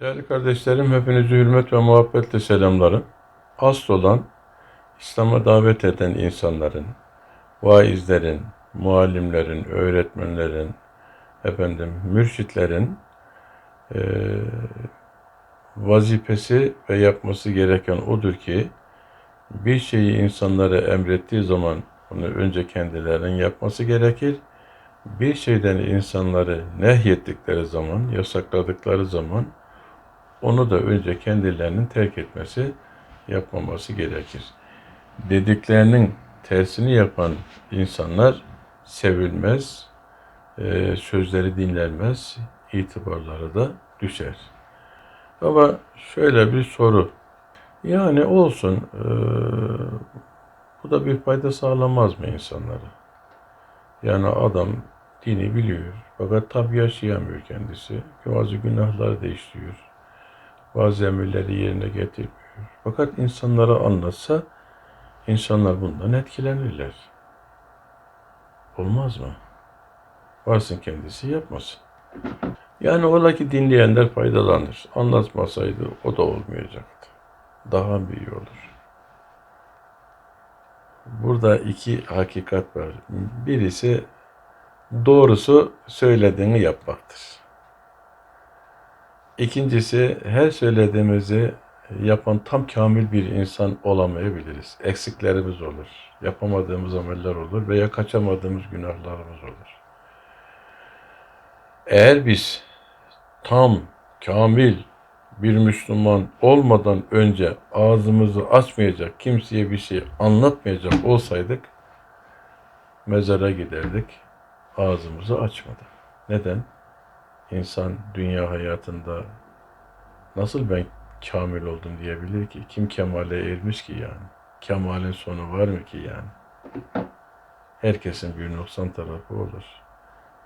Değerli kardeşlerim, hepinizi hürmet ve muhabbetle selamlarım. Asıl olan İslam'a davet eden insanların, vaizlerin, muallimlerin, öğretmenlerin, efendim, mürşitlerin eee, vazifesi ve yapması gereken odur ki bir şeyi insanlara emrettiği zaman onu önce kendilerinin yapması gerekir. Bir şeyden insanları nehyettikleri zaman, yasakladıkları zaman onu da önce kendilerinin terk etmesi, yapmaması gerekir. Dediklerinin tersini yapan insanlar sevilmez, eee, sözleri dinlenmez, itibarları da düşer. Ama şöyle bir soru. Yani olsun, eee, bu da bir fayda sağlamaz mı insanlara? Yani adam dini biliyor fakat tabi yaşayamıyor kendisi. Bazı günahları da işliyor. Bazı emirleri yerine getirmiyor. Fakat insanlara anlatsa insanlar bundan etkilenirler. Olmaz mı? Varsın kendisi yapmasın. Yani ola ki dinleyenler faydalanır. Anlatmasaydı o da olmayacaktı. Daha iyi olur? Burada iki hakikat var. Birisi doğrusu söylediğini yapmaktır. İkincisi her söylediğimizi yapan tam kamil bir insan olamayabiliriz. Eksiklerimiz olur. Yapamadığımız ameller olur veya kaçamadığımız günahlarımız olur. Eğer biz tam, kamil bir Müslüman olmadan önce ağzımızı açmayacak, kimseye bir şey anlatmayacak olsaydık mezara giderdik ağzımızı açmadan. Neden? İnsan dünya hayatında nasıl ben kamil oldum diyebilir ki? Kim kemale ermiş ki yani? Kemalin sonu var mı ki yani? Herkesin bir noksan tarafı olur.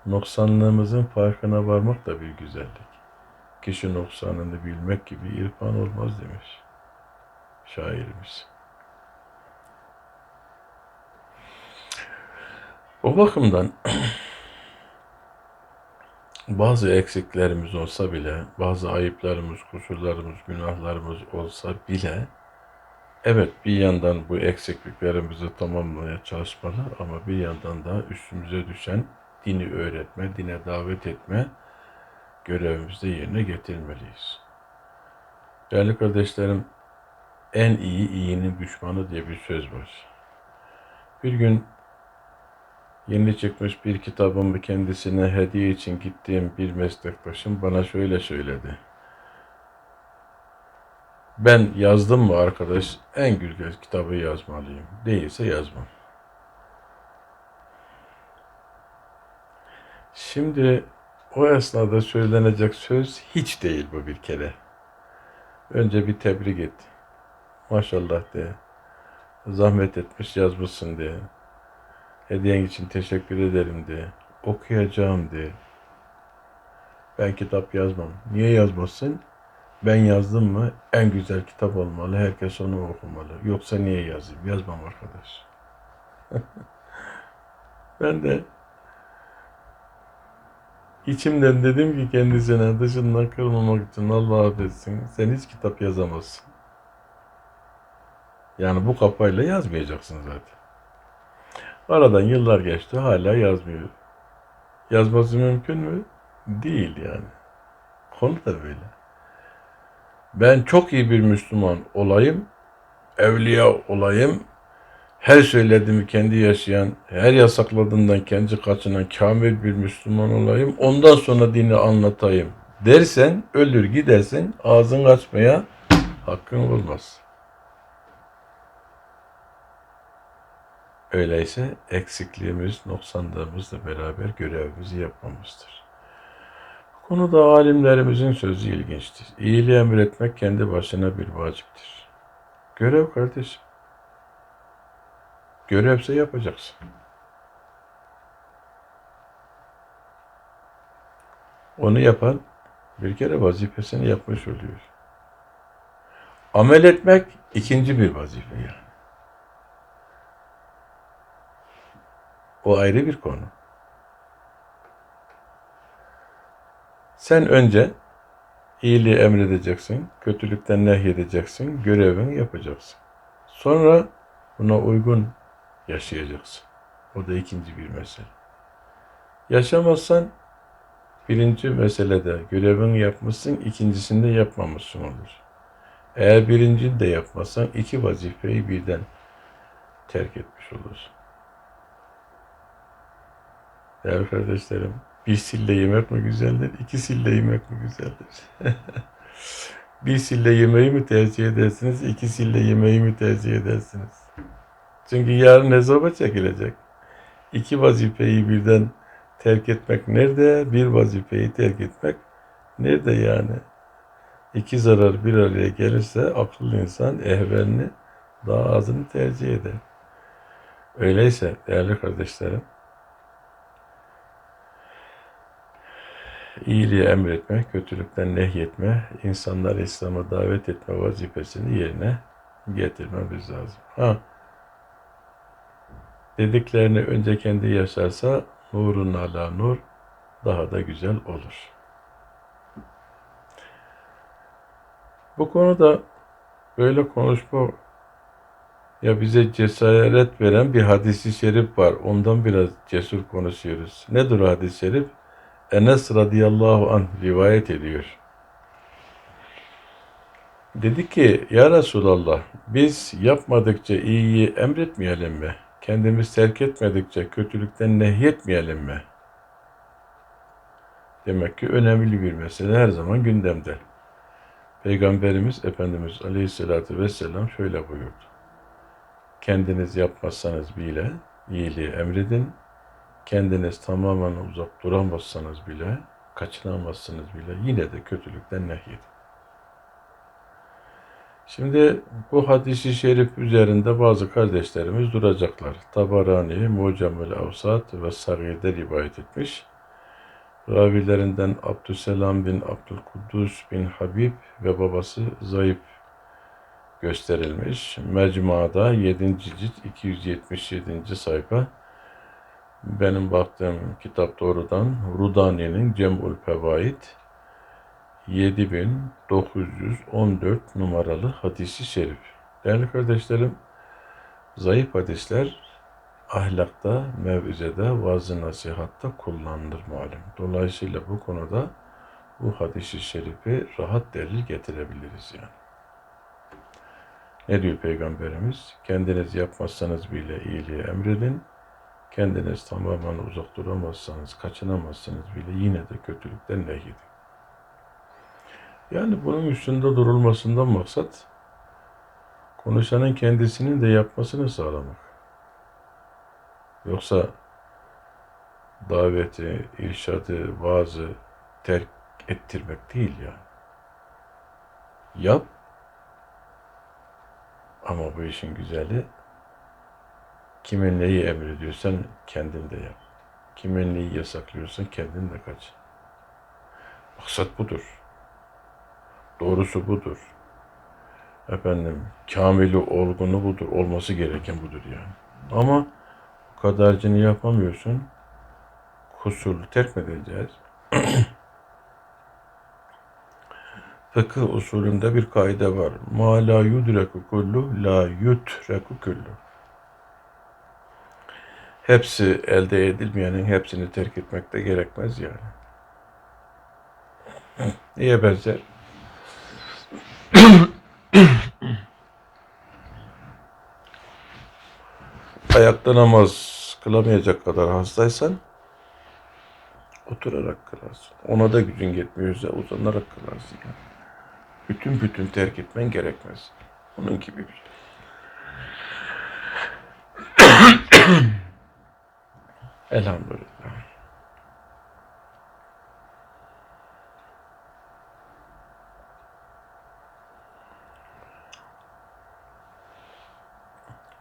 Noksanlığımızın farkına varmak da bir güzellik. Kişi noksanını bilmek gibi irfan olmaz demiş şairimiz. O bakımdan bazı eksiklerimiz olsa bile, bazı ayıplarımız, kusurlarımız, günahlarımız olsa bile evet bir yandan bu eksikliklerimizi tamamlamaya çalışmalı ama bir yandan da üstümüze düşen dini öğretme, dine davet etme görevimizi yerine getirmeliyiz. Değerli kardeşlerim, en iyi iyinin düşmanı diye bir söz var. Bir gün yeni çıkmış bir kitabımı kendisine hediye için gittiğim bir meslektaşım bana şöyle söyledi. Ben yazdım mı arkadaş en güzel kitabı yazmalıyım. Değilse yazmam. Şimdi o esnada söylenecek söz hiç değil bu bir kere. Önce bir tebrik et. Maşallah de. Zahmet etmiş yazmışsın de. Hediyen için teşekkür ederim de. Okuyacağım de. Ben kitap yazmam. Niye yazmasın? Ben yazdım mı en güzel kitap olmalı. Herkes onu okumalı. Yoksa niye yazayım? Yazmam arkadaş. ben de İçimden dedim ki kendisine dışından kırmamak için Allah affetsin. Sen hiç kitap yazamazsın. Yani bu kafayla yazmayacaksın zaten. Aradan yıllar geçti hala yazmıyor. Yazması mümkün mü? Değil yani. Konu da böyle. Ben çok iyi bir Müslüman olayım, evliya olayım, her söylediğimi kendi yaşayan, her yasakladığından kendi kaçınan kamil bir Müslüman olayım, ondan sonra dini anlatayım dersen, ölür gidersin, ağzın açmaya hakkın olmaz. Öyleyse eksikliğimiz, noksanlığımızla beraber görevimizi yapmamızdır. Bu konuda alimlerimizin sözü ilginçtir. İyiliği emretmek kendi başına bir vaciptir. Görev kardeşim. Görevse yapacaksın. Onu yapan bir kere vazifesini yapmış oluyor. Amel etmek ikinci bir vazife yani. O ayrı bir konu. Sen önce iyiliği emredeceksin, kötülükten nehyedeceksin, görevini yapacaksın. Sonra buna uygun yaşayacaksın. O da ikinci bir mesele. Yaşamazsan birinci meselede görevini yapmışsın, ikincisinde yapmamışsın olur. Eğer birincini de yapmazsan iki vazifeyi birden terk etmiş olursun. Değerli kardeşlerim, bir sille yemek mi güzeldir, iki sille yemek mi güzeldir? bir sille yemeği mi tercih edersiniz, iki sille yemeği mi tercih edersiniz? Çünkü yarın hesaba çekilecek. İki vazifeyi birden terk etmek nerede, bir vazifeyi terk etmek nerede yani? İki zarar bir araya gelirse akıllı insan ehvenini daha azını tercih eder. Öyleyse değerli kardeşlerim, iyiliği emretme, kötülükten nehyetme, insanları İslam'a davet etme vazifesini yerine getirmemiz lazım. Ha, dediklerini önce kendi yaşarsa nurun ala nur daha da güzel olur. Bu konuda böyle konuşma ya bize cesaret veren bir hadisi şerif var. Ondan biraz cesur konuşuyoruz. Nedir o hadis-i şerif? Enes radıyallahu anh rivayet ediyor. Dedi ki, Ya Resulallah, biz yapmadıkça iyiyi emretmeyelim mi? Kendimiz terk etmedikçe kötülükten nehyetmeyelim mi? Demek ki önemli bir mesele her zaman gündemde. Peygamberimiz Efendimiz Aleyhisselatü Vesselam şöyle buyurdu. Kendiniz yapmazsanız bile iyiliği emredin, kendiniz tamamen uzak duramazsanız bile, kaçınamazsınız bile yine de kötülükten nehyedin. Şimdi bu hadisi şerif üzerinde bazı kardeşlerimiz duracaklar. Tabarani, Mucamül Avsat ve Sarı'da rivayet etmiş. Ravilerinden Abdüselam bin Abdülkuddus bin Habib ve babası zayıf gösterilmiş. Mecmuada 7. cilt 277. sayfa. Benim baktığım kitap doğrudan Rudani'nin Cem'ul Fevaid 7914 numaralı hadisi şerif. Değerli kardeşlerim, zayıf hadisler ahlakta, mevizede, vaaz nasihatta kullanılır malum. Dolayısıyla bu konuda bu hadisi şerifi rahat delil getirebiliriz yani. Ne diyor Peygamberimiz? Kendiniz yapmazsanız bile iyiliği emredin. Kendiniz tamamen uzak duramazsanız, kaçınamazsınız bile yine de kötülükten nehyedin. Yani bunun üstünde durulmasından maksat konuşanın kendisinin de yapmasını sağlamak. Yoksa daveti, irşadı, vaazı terk ettirmek değil yani. Yap ama bu işin güzeli kimin neyi emrediyorsan kendin de yap. Kimin neyi yasaklıyorsan kendin de kaç. Maksat budur. Doğrusu budur. Efendim, kamili olgunu budur. Olması gereken budur yani. Ama bu kadarcını yapamıyorsun. Kusurlu terk mi edeceğiz? Fıkıh usulünde bir kaide var. Ma la yudreku kullu, la yutreku kullu. Hepsi elde edilmeyenin hepsini terk etmek de gerekmez yani. Niye benzer? Ayakta namaz kılamayacak kadar hastaysan oturarak kılarsın. Ona da gücün yetmiyorsa uzanarak kılarsın. Yani. Bütün bütün terk etmen gerekmez. Onun gibi bir şey. Elhamdülillah.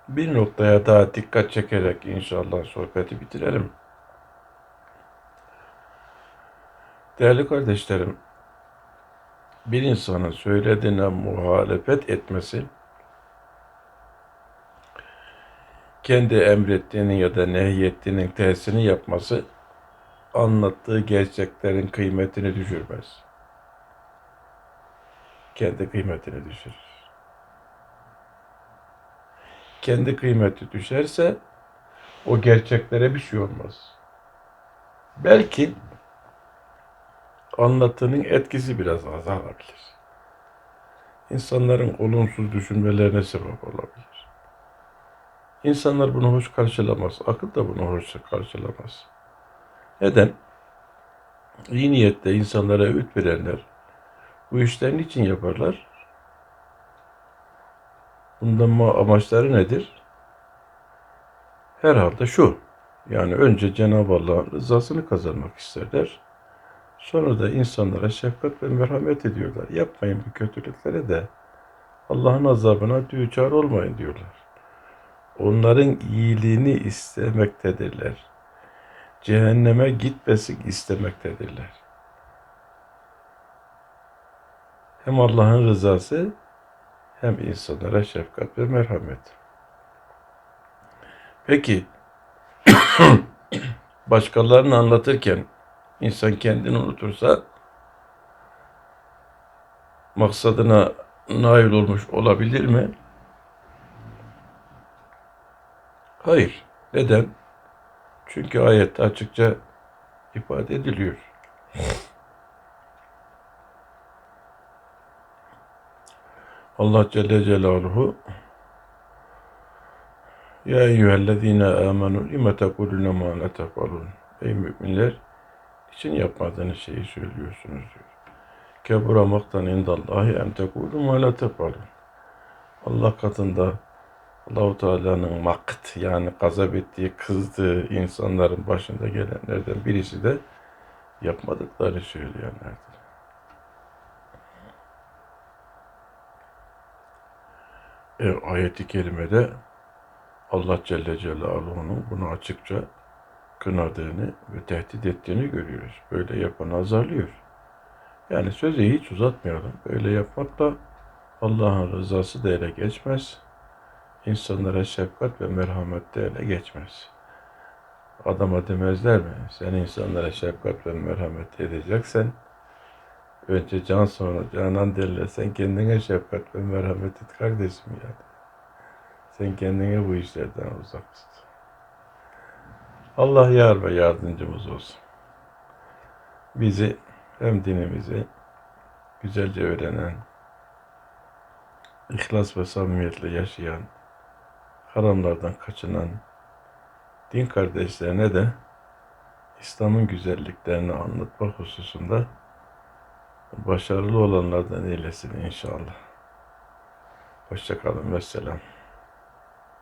Bir noktaya daha dikkat çekerek inşallah sohbeti bitirelim. Değerli kardeşlerim, bir insanın söylediğine muhalefet etmesi, kendi emrettiğinin ya da nehyettiğinin tersini yapması, anlattığı gerçeklerin kıymetini düşürmez. kendi kıymetini düşürür. Kendi kıymeti düşerse o gerçeklere bir şey olmaz. Belki anlattığının etkisi biraz azalabilir. İnsanların olumsuz düşünmelerine sebep olabilir. İnsanlar bunu hoş karşılamaz. Akıl da bunu hoş karşılamaz. Neden? İyi niyetle insanlara öğüt verenler bu işlerin için yaparlar? Bundan ma- amaçları nedir? Herhalde şu. Yani önce Cenab-ı Allah'ın rızasını kazanmak isterler. Sonra da insanlara şefkat ve merhamet ediyorlar. Yapmayın bu kötülükleri de Allah'ın azabına düçar olmayın diyorlar. Onların iyiliğini istemektedirler. Cehenneme gitmesin istemektedirler. Hem Allah'ın rızası hem insanlara şefkat ve merhamet. Peki başkalarını anlatırken insan kendini unutursa maksadına nail olmuş olabilir mi? Hayır. Neden? Çünkü ayette açıkça ifade ediliyor. Allah Celle Celaluhu Ya eyyühellezine amenu lime tekulune ma la tefalun Ey müminler için yapmadığınız şeyi söylüyorsunuz diyor. Kebura maktan indallahi en tekulu ma la tefalun Allah katında Allahu Teala'nın makt yani gazap ettiği, kızdığı insanların başında gelenlerden birisi de yapmadıkları söyleyenlerdir. E, ayeti kerimede Allah Celle Celaluhu'nun bunu açıkça kınadığını ve tehdit ettiğini görüyoruz. Böyle yapan azarlıyor. Yani sözü hiç uzatmayalım. Böyle yapmakla Allah'ın rızası da ele geçmez. İnsanlara şefkat ve merhamet de ele geçmez. Adama demezler mi? Sen insanlara şefkat ve merhamet edeceksen önce can sonra canan derler. Kendine şefkat ve merhamet et kardeşim ya. Sen kendine bu işlerden uzak tut. Allah yar ve yardımcımız olsun. Bizi hem dinimizi güzelce öğrenen, ihlas ve samimiyetle yaşayan, haramlardan kaçınan din kardeşlerine de İslam'ın güzelliklerini anlatmak hususunda başarılı olanlardan eylesin inşallah. Hoşçakalın ve selam.